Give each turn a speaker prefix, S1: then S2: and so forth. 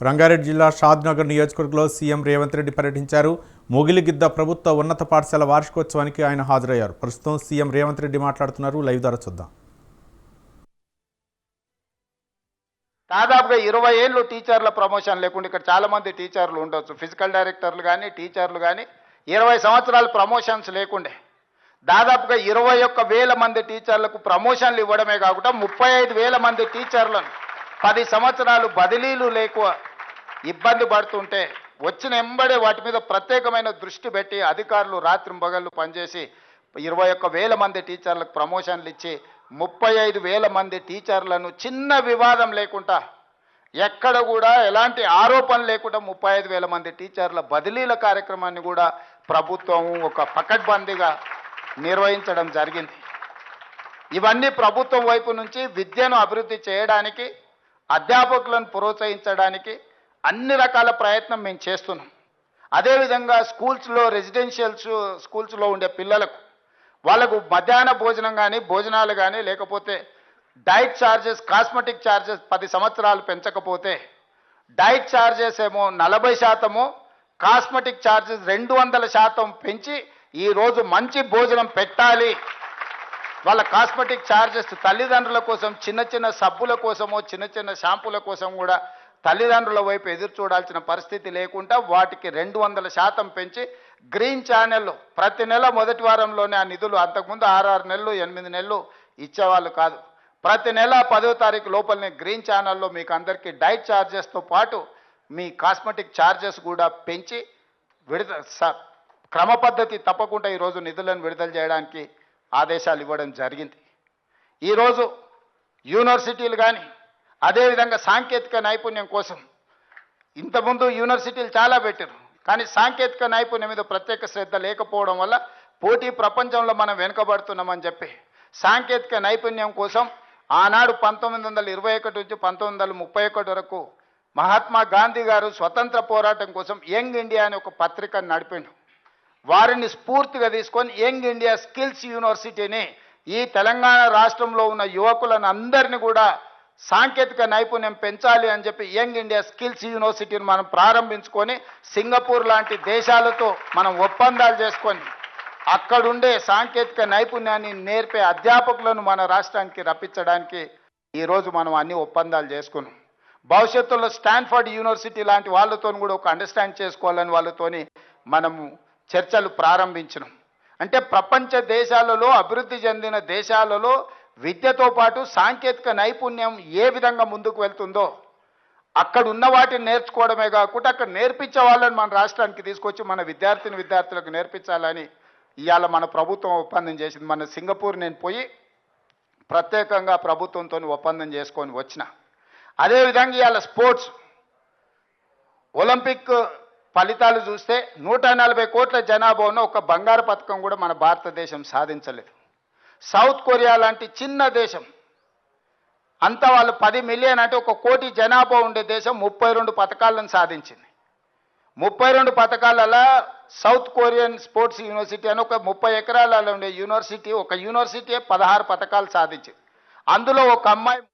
S1: రంగారెడ్డి జిల్లా షాద్నగర్ నియోజకవర్గంలో సీఎం రేవంత్ రెడ్డి పర్యటించారు. మొగిలిగిద్ద ప్రభుత్వ ఉన్నత పాఠశాల వార్షికోత్సవానికి ఆయన హాజరయ్యారు. ప్రస్తుతం సీఎం రేవంత్ రెడ్డి మాట్లాడుతున్నారు. లైవ్ ద్వారా చూద్దాం.
S2: దాదాపుగా ఇరవై ఏళ్ళు టీచర్ల ప్రమోషన్ లేకుండా ఇక్కడ చాలా మంది టీచర్లు ఉండొచ్చు. ఫిజికల్ డైరెక్టర్లు కానీ టీచర్లు కానీ ఇరవై సంవత్సరాలు ప్రమోషన్స్ లేకుండే. దాదాపుగా ఇరవై ఒక్క వేల మంది టీచర్లకు ప్రమోషన్లు ఇవ్వడమే కాకుండా ముప్పై ఐదు వేల మంది టీచర్లను పది సంవత్సరాలు బదిలీలు లేక ఇబ్బంది పడుతుంటే వచ్చిన ఎంబడే వాటి మీద ప్రత్యేకమైన దృష్టి పెట్టి అధికారులు రాత్రింబగళ్ళు పనిచేసి ఇరవై ఒక్క వేల మంది టీచర్లకు ప్రమోషన్లు ఇచ్చి ముప్పై ఐదు వేల మంది టీచర్లను చిన్న వివాదం లేకుండా ఎక్కడ కూడా ఎలాంటి ఆరోపణ లేకుండా ముప్పై ఐదు వేల మంది టీచర్ల బదిలీల కార్యక్రమాన్ని కూడా ప్రభుత్వం ఒక పకడ్బందీగా నిర్వహించడం జరిగింది. ఇవన్నీ ప్రభుత్వం వైపు నుంచి విద్యను అభివృద్ధి చేయడానికి అధ్యాపకులను ప్రోత్సహించడానికి అన్ని రకాల ప్రయత్నం మేము చేస్తున్నాం. అదేవిధంగా స్కూల్స్లో రెసిడెన్షియల్స్ స్కూల్స్లో ఉండే పిల్లలకు వాళ్ళకు మధ్యాహ్న భోజనం కానీ భోజనాలు కానీ లేకపోతే డైట్ ఛార్జెస్ కాస్మెటిక్ ఛార్జెస్ పది సంవత్సరాలు పెంచకపోతే డైట్ ఛార్జెస్ ఏమో నలభై శాతము కాస్మెటిక్ ఛార్జెస్ రెండు వందల శాతం పెంచి ఈరోజు మంచి భోజనం పెట్టాలి. వాళ్ళ కాస్మెటిక్ ఛార్జెస్ తల్లిదండ్రుల కోసం చిన్న చిన్న సబ్బుల కోసమో చిన్న చిన్న షాంపూల కోసం కూడా తల్లిదండ్రుల వైపు ఎదురు చూడాల్సిన పరిస్థితి లేకుండా వాటికి రెండు వందల శాతం పెంచి గ్రీన్ ఛానల్ ప్రతి నెల మొదటి వారంలోనే ఆ నిధులు అంతకుముందు ఆరారు నెలలు ఎనిమిది నెలలు ఇచ్చేవాళ్ళు కాదు. ప్రతి నెల పదో తారీఖు లోపలనే గ్రీన్ ఛానల్లో మీకు అందరికీ డైట్ ఛార్జెస్తో పాటు మీ కాస్మెటిక్ ఛార్జెస్ కూడా పెంచి విడుదల స- క్రమ పద్ధతి తప్పకుండా ఈరోజు నిధులను విడుదల చేయడానికి ఆదేశాలు ఇవ్వడం జరిగింది. ఈరోజు యూనివర్సిటీలు కానీ అదేవిధంగా సాంకేతిక నైపుణ్యం కోసం ఇంతకుముందు యూనివర్సిటీలు చాలా పెట్టారు కానీ సాంకేతిక నైపుణ్యం మీద ప్రత్యేక శ్రద్ధ లేకపోవడం వల్ల పోటీ ప్రపంచంలో మనం వెనుకబడుతున్నామని చెప్పి సాంకేతిక నైపుణ్యం కోసం ఆనాడు పంతొమ్మిది వందల ఇరవై ఒకటి నుంచి పంతొమ్మిది వందల ముప్పై ఒకటి వరకు మహాత్మా గాంధీ గారు స్వతంత్ర పోరాటం కోసం యంగ్ ఇండియా అనే ఒక పత్రికను నడిపిండు. వారిని స్ఫూర్తిగా తీసుకొని యంగ్ ఇండియా స్కిల్స్ యూనివర్సిటీని ఈ తెలంగాణ రాష్ట్రంలో ఉన్న యువకులను అందరినీ కూడా సాంకేతిక నైపుణ్యం పెంచాలి అని చెప్పి యంగ్ ఇండియా స్కిల్స్ యూనివర్సిటీని మనం ప్రారంభించుకొని సింగపూర్ లాంటి దేశాలతో మనం ఒప్పందాలు చేసుకొని అక్కడుండే సాంకేతిక నైపుణ్యాన్ని నేర్పే అధ్యాపకులను మన రాష్ట్రానికి రప్పించడానికి ఈరోజు మనం అన్ని ఒప్పందాలు చేసుకున్నాం. భవిష్యత్తులో స్టాన్ఫర్డ్ యూనివర్సిటీ లాంటి వాళ్ళతో కూడా ఒక అండర్స్టాండ్ చేసుకోవాలని వాళ్ళతోని మనము చర్చలు ప్రారంభించినాం. అంటే ప్రపంచ దేశాలలో అభివృద్ధి చెందిన దేశాలలో విద్యతో పాటు సాంకేతిక నైపుణ్యం ఏ విధంగా ముందుకు వెళ్తుందో అక్కడ ఉన్న వాటిని నేర్చుకోవడమే కాకుండా అక్కడ నేర్పించే వాళ్ళని మన రాష్ట్రానికి తీసుకొచ్చి మన విద్యార్థిని విద్యార్థులకు నేర్పించాలని ఇవాళ మన ప్రభుత్వం ఒప్పందం చేసింది. మన సింగపూర్ నేను పోయి ప్రత్యేకంగా ప్రభుత్వంతో ఒప్పందం చేసుకొని వచ్చిన. అదేవిధంగా ఇవాళ స్పోర్ట్స్ ఒలింపిక్ ఫలితాలు చూస్తే నూట నలభై కోట్ల జనాభా ఉన్న ఒక బంగారు పథకం కూడా మన భారతదేశం సాధించలేదు. సౌత్ కొరియా లాంటి చిన్న దేశం. అంతా వాళ్ళు పది మిలియన్ అంటే ఒక కోటి జనాభా ఉండే దేశం ముప్పై రెండు పథకాలను సాధించింది. ముప్పై రెండు పథకాలలో సౌత్ కొరియన్ స్పోర్ట్స్ యూనివర్సిటీ అని ఒక ముప్పై ఎకరాలలో ఉండే యూనివర్సిటీ ఒక యూనివర్సిటీ పదహారు పథకాలు సాధించింది. అందులో ఒక అమ్మాయి